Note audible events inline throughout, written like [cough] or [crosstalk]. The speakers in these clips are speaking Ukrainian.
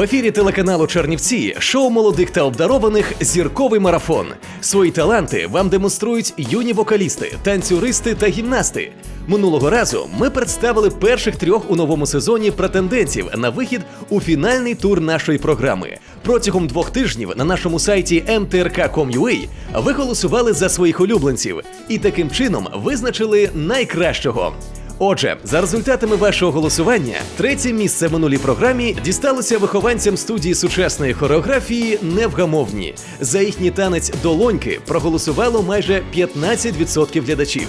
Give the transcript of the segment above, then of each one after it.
В ефірі телеканалу Чернівці шоу молодих та обдарованих зірковий марафон. Свої таланти вам демонструють юні вокалісти, танцюристи та гімнасти. Минулого разу ми представили перших трьох у новому сезоні претендентів на вихід у фінальний тур нашої програми. Протягом двох тижнів на нашому сайті mtrk.com.ua ви голосували за своїх улюбленців і таким чином визначили найкращого. Отже, за результатами вашого голосування, третє місце в минулій програмі дісталося вихованцям студії сучасної хореографії Невгамовні. За їхній танець долоньки проголосувало майже 15% глядачів.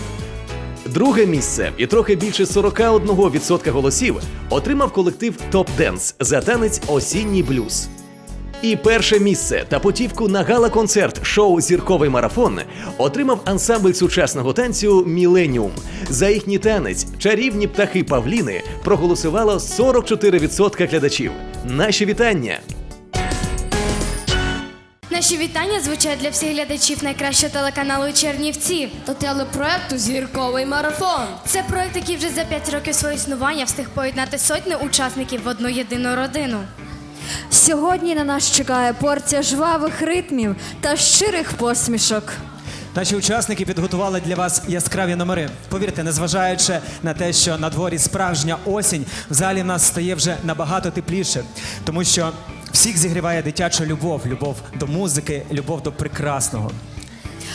Друге місце і трохи більше 41% голосів отримав колектив Топ Денс за танець Осінній блюз. І перше місце та путівку на гала-концерт шоу Зірковий марафон отримав ансамбль сучасного танцю Міленіум. За їхній танець чарівні птахи Павліни проголосувало 44% глядачів. Наші вітання! Наші вітання звучать для всіх глядачів найкращого телеканалу Чернівці. та телепроекту Зірковий марафон. Це проект, який вже за 5 років свого існування встиг поєднати сотні учасників в одну єдину родину. Сьогодні на нас чекає порція жвавих ритмів та щирих посмішок. Наші учасники підготували для вас яскраві номери. Повірте, незважаючи на те, що на дворі справжня осінь, в залі в нас стає вже набагато тепліше, тому що всіх зігріває дитяча любов, любов до музики, любов до прекрасного.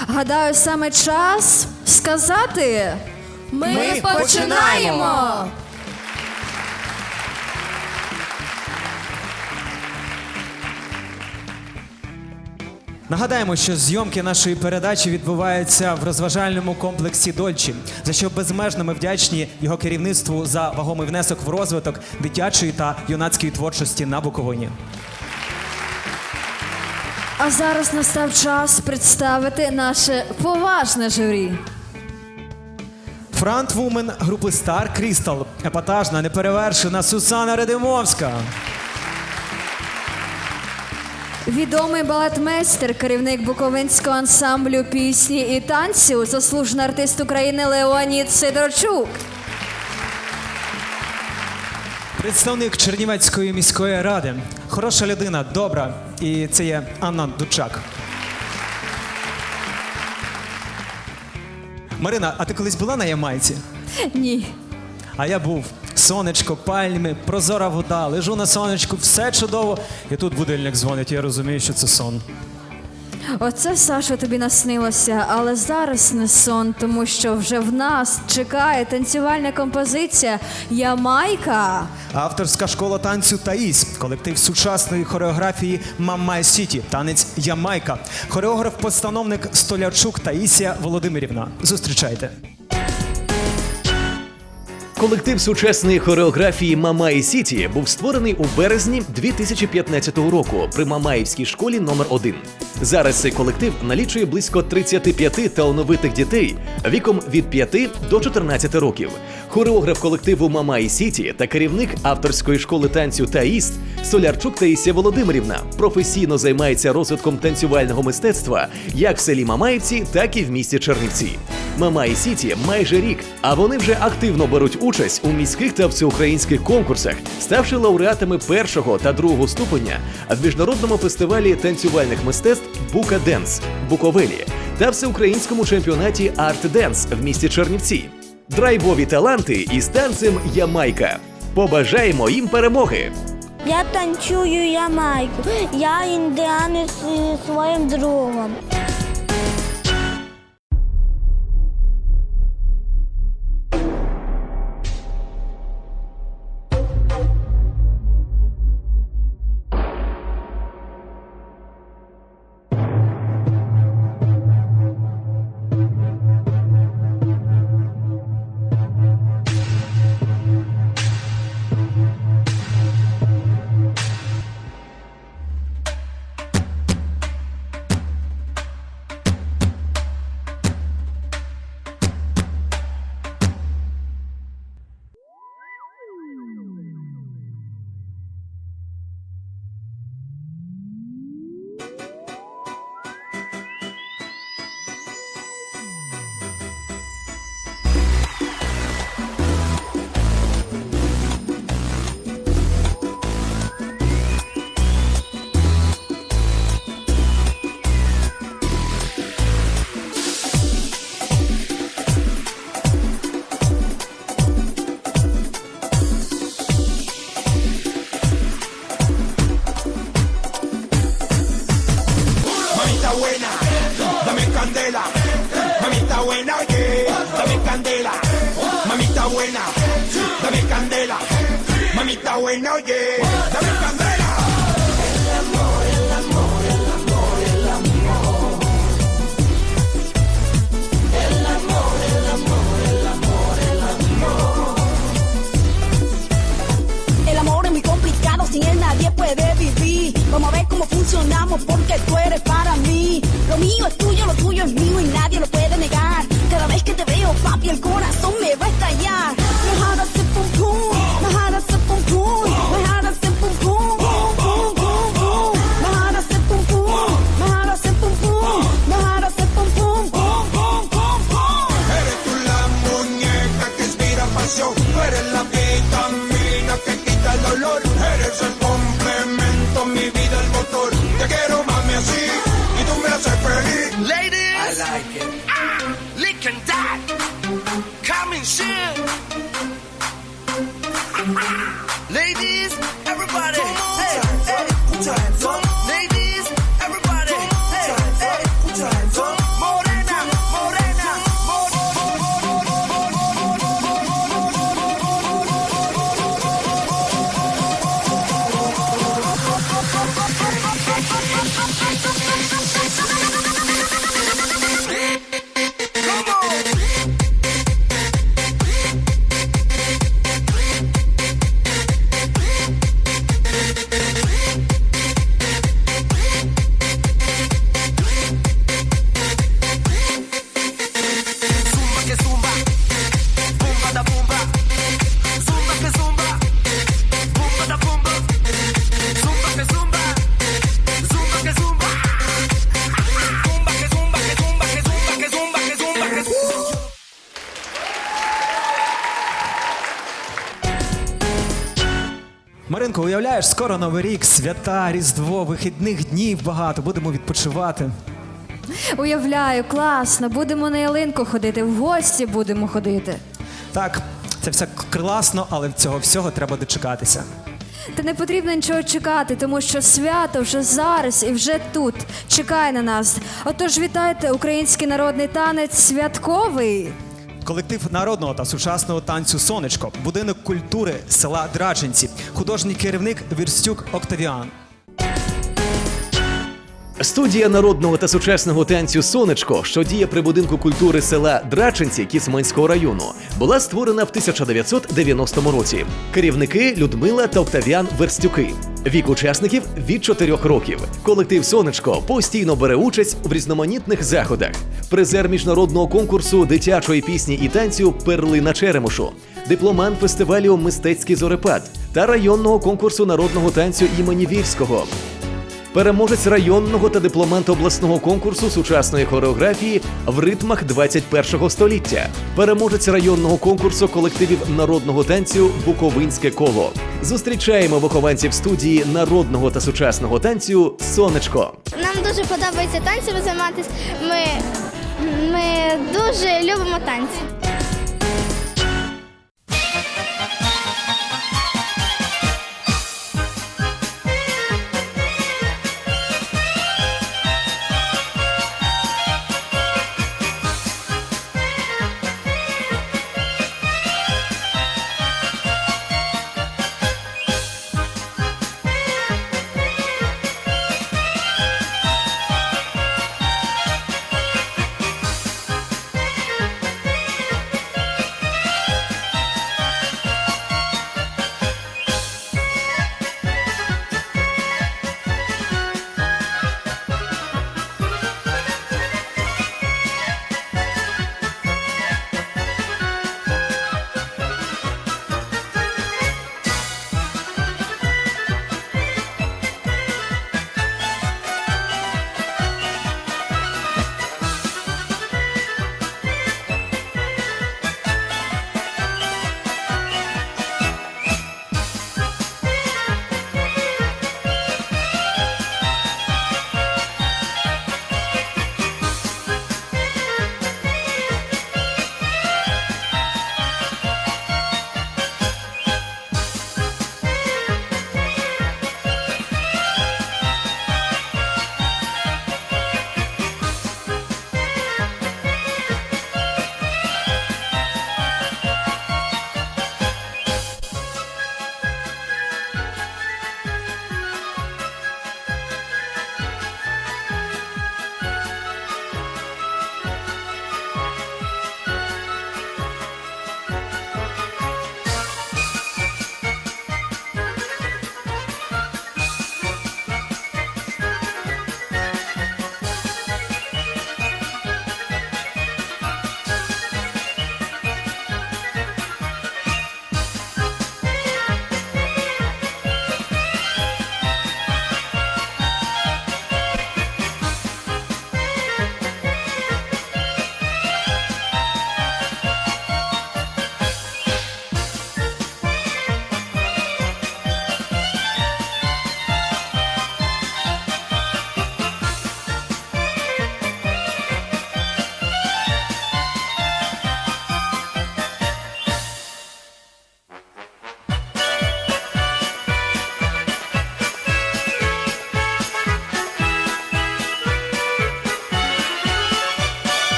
Гадаю, саме час сказати. Ми, Ми починаємо! Нагадаємо, що зйомки нашої передачі відбуваються в розважальному комплексі Дольчі, за що безмежно ми вдячні його керівництву за вагомий внесок в розвиток дитячої та юнацької творчості на Буковині. А зараз настав час представити наше поважне журі. Фронтвумен групи Star Crystal, епатажна, неперевершена Сусана Редимовська. Відомий балетмейстер, керівник Буковинського ансамблю пісні і танцю, заслужений артист України Леонід Сидорчук. Представник Чернівецької міської ради. Хороша людина, добра. І це є Анна Дучак. Марина, а ти колись була на Ямайці? Ні. А я був. Сонечко, пальми, прозора вода, лежу на сонечку, все чудово. І тут будильник дзвонить, я розумію, що це сон. Оце Саша тобі наснилося, але зараз не сон, тому що вже в нас чекає танцювальна композиція Ямайка. Авторська школа танцю Таїс, колектив сучасної хореографії Мамай Сіті, танець Ямайка, хореограф-постановник Столярчук Таїсія Володимирівна. Зустрічайте. Колектив сучасної хореографії Мамаї Сіті був створений у березні 2015 року при Мамаївській школі номер 1 Зараз цей колектив налічує близько 35 талановитих дітей віком від 5 до 14 років. Хореограф колективу Мамаї Сіті та керівник авторської школи танцю Таїст Солярчук Таїсія Володимирівна професійно займається розвитком танцювального мистецтва як в селі Мамаївці, так і в місті Чернівці. Мамаї Сіті майже рік, а вони вже активно беруть участь у міських та всеукраїнських конкурсах, ставши лауреатами першого та другого ступеня в міжнародному фестивалі танцювальних мистецтв Бука Денс в Буковелі та всеукраїнському чемпіонаті Арт Денс в місті Чернівці. Драйвові таланти із танцем Ямайка. Побажаємо їм перемоги! Я танцюю ямайку. Я індіанець зі своїм другом. Маринко, скоро новий рік, свята, різдво, вихідних днів багато, будемо відпочивати. Уявляю, класно. Будемо на ялинку ходити, в гості будемо ходити. Так, це все класно, але цього всього треба дочекатися. Та не потрібно нічого чекати, тому що свято вже зараз і вже тут чекає на нас. Отож, вітайте український народний танець святковий. Колектив народного та сучасного танцю Сонечко, будинок культури села Драченці, художній керівник Вірстюк Октавіан. Студія народного та сучасного танцю Сонечко, що діє при будинку культури села Драченці Кіцманського району, була створена в 1990 році. Керівники Людмила та Октавіан Верстюки. Вік учасників від 4 років. Колектив Сонечко постійно бере участь в різноманітних заходах. Призер міжнародного конкурсу дитячої пісні і танцю Перлина Черемошу, дипломант фестивалю Мистецький зорепад та районного конкурсу народного танцю імені Вірського переможець районного та дипломант обласного конкурсу сучасної хореографії в ритмах 21-го століття, переможець районного конкурсу колективів народного танцю Буковинське коло. Зустрічаємо вихованців студії народного та сучасного танцю Сонечко. Нам дуже подобається танцями займатися. Ми, ми дуже любимо танці.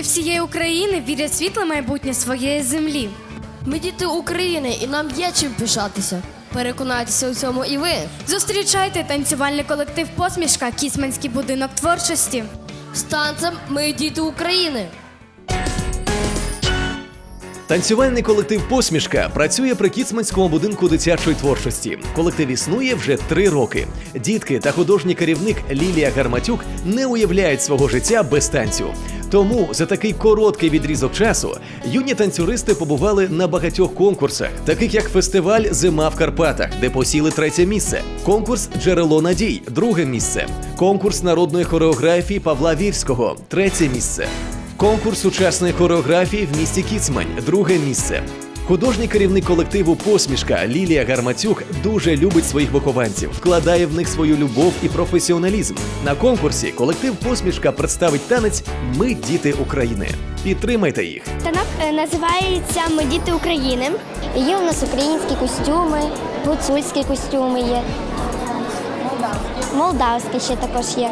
Всієї України вірять в світле майбутнє своєї землі. Ми діти України і нам є чим пишатися. Переконайтеся у цьому і ви. Зустрічайте танцювальний колектив Посмішка, Кісманський будинок творчості. З танцем ми діти України. Танцювальний колектив Посмішка працює при Кіцманському будинку дитячої творчості. Колектив існує вже три роки. Дітки та художній керівник Лілія Гарматюк не уявляють свого життя без танцю. Тому за такий короткий відрізок часу юні танцюристи побували на багатьох конкурсах, таких як фестиваль Зима в Карпатах, де посіли третє місце, конкурс Джерело надій, друге місце, конкурс народної хореографії Павла Вірського, третє місце. Конкурс сучасної хореографії в місті Кіцмань, друге місце. Художній керівник колективу Посмішка Лілія Гарматюк дуже любить своїх вихованців, вкладає в них свою любов і професіоналізм. На конкурсі колектив Посмішка представить танець Ми діти України. Підтримайте їх. Танок е, називається Ми діти України. Є у нас українські костюми, гуцульські костюми є. Молдавські ще також є.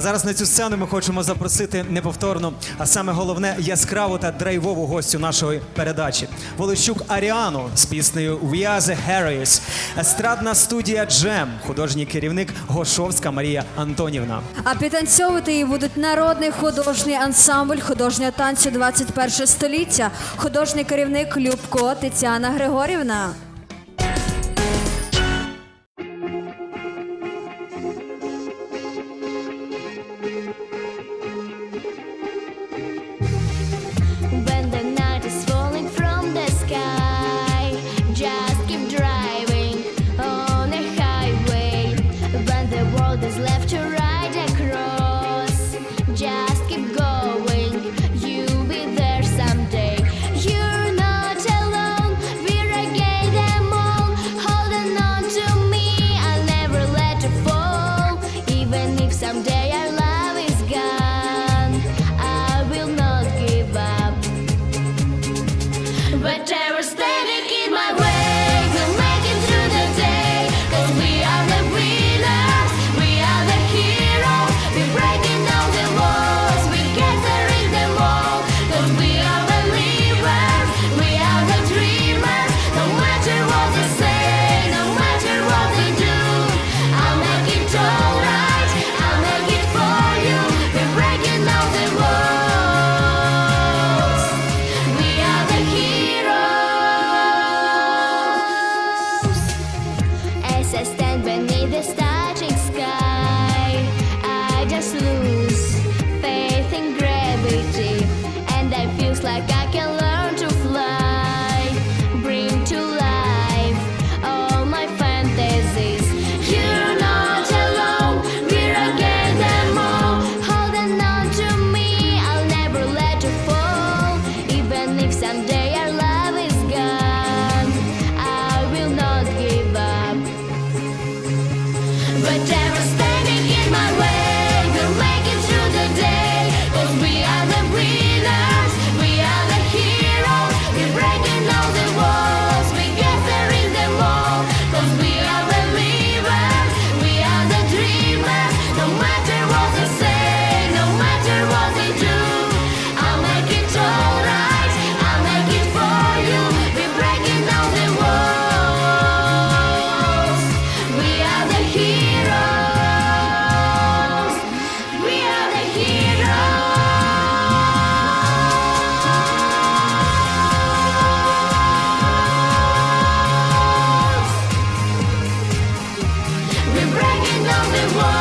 Зараз на цю сцену ми хочемо запросити неповторну, а саме головне яскраву та драйвову гостю нашої передачі Волощук Аріану з піснею «We are the Harriers», естрадна студія Джем, художній керівник Гошовська Марія Антонівна. А підтанцьовувати її будуть народний художній ансамбль художнього танцю 21 століття, художній керівник Любко Тетяна Григорівна. If someday only.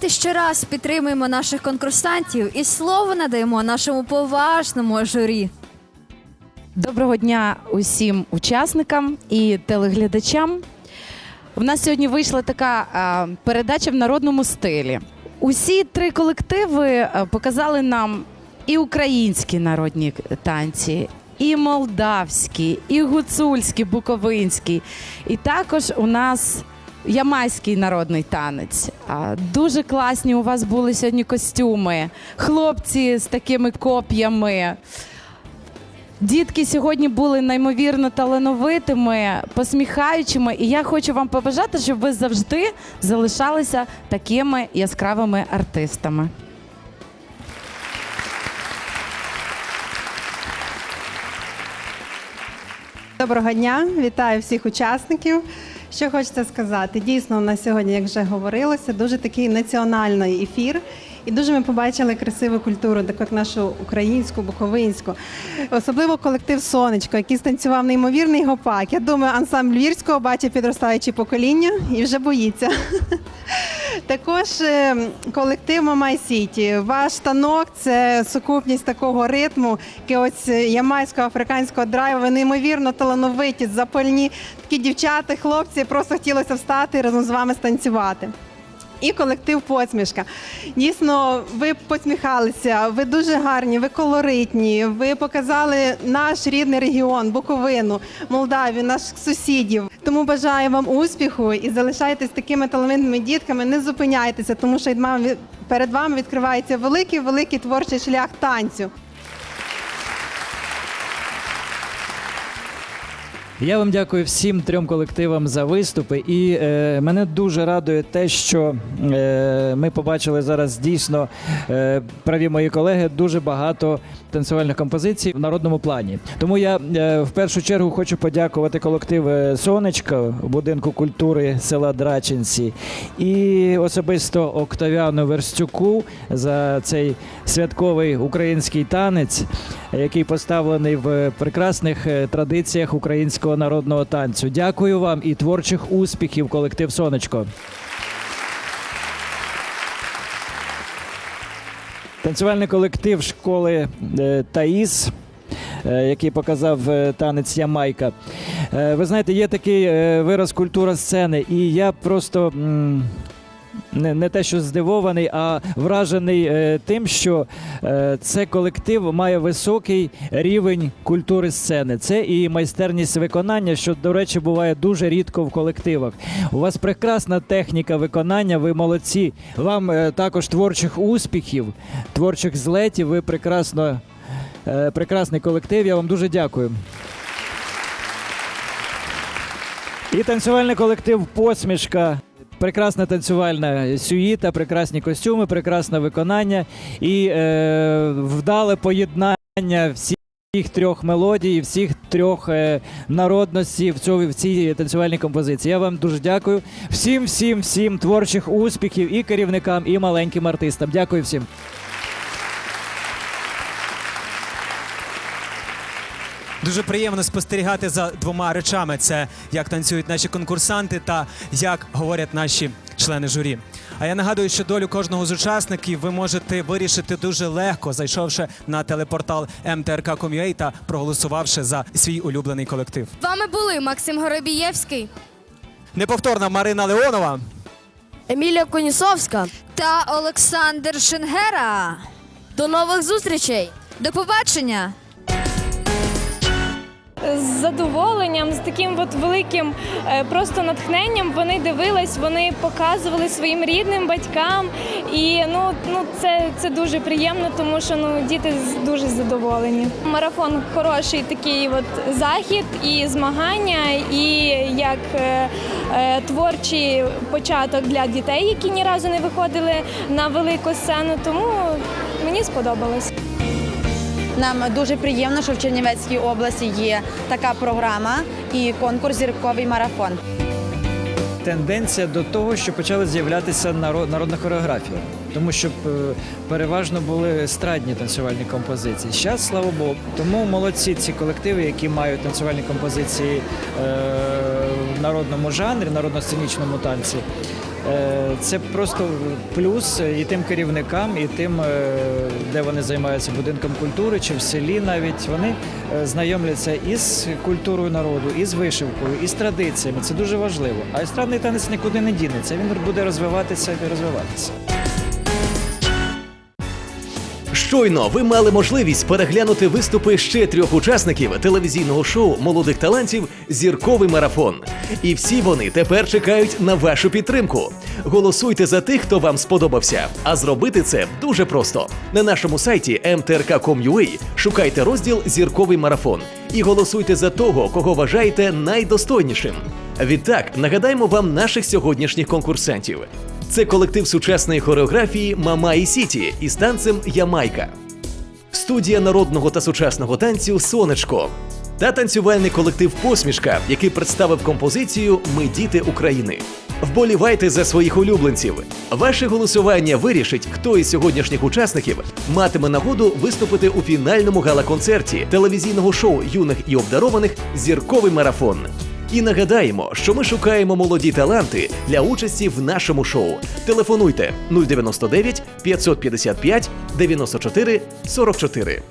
Давайте ще раз підтримуємо наших конкурсантів і слово надаємо нашому поважному журі. Доброго дня усім учасникам і телеглядачам. У нас сьогодні вийшла така а, передача в народному стилі. Усі три колективи а, показали нам і українські народні танці, і молдавські, і гуцульські, буковинські. І також у нас ямайський народний танець. Дуже класні у вас були сьогодні костюми, хлопці з такими коп'ями. Дітки сьогодні були неймовірно талановитими, посміхаючими, і я хочу вам побажати, щоб ви завжди залишалися такими яскравими артистами. Доброго дня, вітаю всіх учасників. Що хочеться сказати? Дійсно, у нас сьогодні, як вже говорилося, дуже такий національний ефір. І дуже ми побачили красиву культуру, таку як нашу українську, буковинську. Особливо колектив Сонечко, який станцював неймовірний гопак. Я думаю, ансамбль Львівського бачить підростаючі покоління і вже боїться. [laughs] Також е, колектив Мамай Сіті. Ваш танок це сукупність такого ритму, який ось е, ямайського африканського драйву. Ви неймовірно талановиті, запальні такі дівчата, хлопці. Просто хотілося встати і разом з вами станцювати. І колектив посмішка. Дійсно, ви посміхалися, ви дуже гарні, ви колоритні. Ви показали наш рідний регіон, Буковину, Молдавію, наших сусідів. Тому бажаю вам успіху і залишайтесь такими талановитими дітками. Не зупиняйтеся, тому що перед вами відкривається великий великий творчий шлях танцю. Я вам дякую всім трьом колективам за виступи. І е, мене дуже радує те, що е, ми побачили зараз дійсно е, праві мої колеги дуже багато танцювальних композицій в народному плані. Тому я е, в першу чергу хочу подякувати колектив е, Сонечко будинку культури села Драчинці і особисто Октавіану Верстюку за цей святковий український танець, який поставлений в прекрасних е, традиціях українського народного танцю. Дякую вам і творчих успіхів, колектив Сонечко. Танцювальний колектив школи е, Таїс. е, Який показав е, танець Ямайка. Ви знаєте, є такий вираз культура сцени, і я просто не, не те, що здивований, а вражений е, тим, що е, це колектив має високий рівень культури сцени. Це і майстерність виконання, що, до речі, буває дуже рідко в колективах. У вас прекрасна техніка виконання, ви молодці. Вам е, також творчих успіхів, творчих злетів. Ви прекрасно, е, прекрасний колектив. Я вам дуже дякую. І танцювальний колектив Посмішка. Прекрасна танцювальна сюїта, прекрасні костюми, прекрасне виконання і е, вдале поєднання всіх трьох мелодій, всіх трьох е, народностей в, цьому, в цій танцювальній композиції. Я вам дуже дякую. Всім, всім, всім творчих успіхів і керівникам, і маленьким артистам. Дякую всім. Дуже приємно спостерігати за двома речами: це як танцюють наші конкурсанти та як говорять наші члени журі. А я нагадую, що долю кожного з учасників ви можете вирішити дуже легко, зайшовши на телепортал mtrk.com.ua та проголосувавши за свій улюблений колектив. З вами були Максим Горобієвський. Неповторна Марина Леонова. Емілія Конісовська. Та Олександр Шенгера. До нових зустрічей! До побачення! З задоволенням, з таким от великим е, просто натхненням вони дивились, вони показували своїм рідним батькам. І ну, ну це, це дуже приємно, тому що ну діти дуже задоволені. Марафон хороший такий от захід і змагання, і як е, е, творчий початок для дітей, які ні разу не виходили на велику сцену. Тому мені сподобалось. Нам дуже приємно, що в Чернівецькій області є така програма і конкурс Зірковий марафон. Тенденція до того, що почали з'являтися народна хореографія, тому що е, переважно були естрадні танцювальні композиції. Зараз, слава Богу, тому молодці ці колективи, які мають танцювальні композиції е, в народному жанрі, народно-сценічному танці. Е, Це просто плюс і тим керівникам, і тим, е, де вони займаються будинком культури чи в селі навіть вони е, знайомляться із культурою народу, із вишивкою, із традиціями. Це дуже важливо. А естрадний танець нікуди не дінеться. Він буде розвиватися і розвиватися. Щойно ви мали можливість переглянути виступи ще трьох учасників телевізійного шоу молодих талантів Зірковий марафон. І всі вони тепер чекають на вашу підтримку. Голосуйте за тих, хто вам сподобався. А зробити це дуже просто. На нашому сайті mtrk.com.ua шукайте розділ Зірковий марафон і голосуйте за того, кого вважаєте найдостойнішим. Відтак нагадаємо вам наших сьогоднішніх конкурсантів. Це колектив сучасної хореографії Мама і Сіті із танцем Ямайка, студія народного та сучасного танцю Сонечко та танцювальний колектив Посмішка, який представив композицію Ми діти України. Вболівайте за своїх улюбленців. Ваше голосування вирішить, хто із сьогоднішніх учасників матиме нагоду виступити у фінальному гала-концерті телевізійного шоу юних і обдарованих Зірковий марафон. І нагадаємо, що ми шукаємо молоді таланти для участі в нашому шоу. Телефонуйте 099 555 94 44.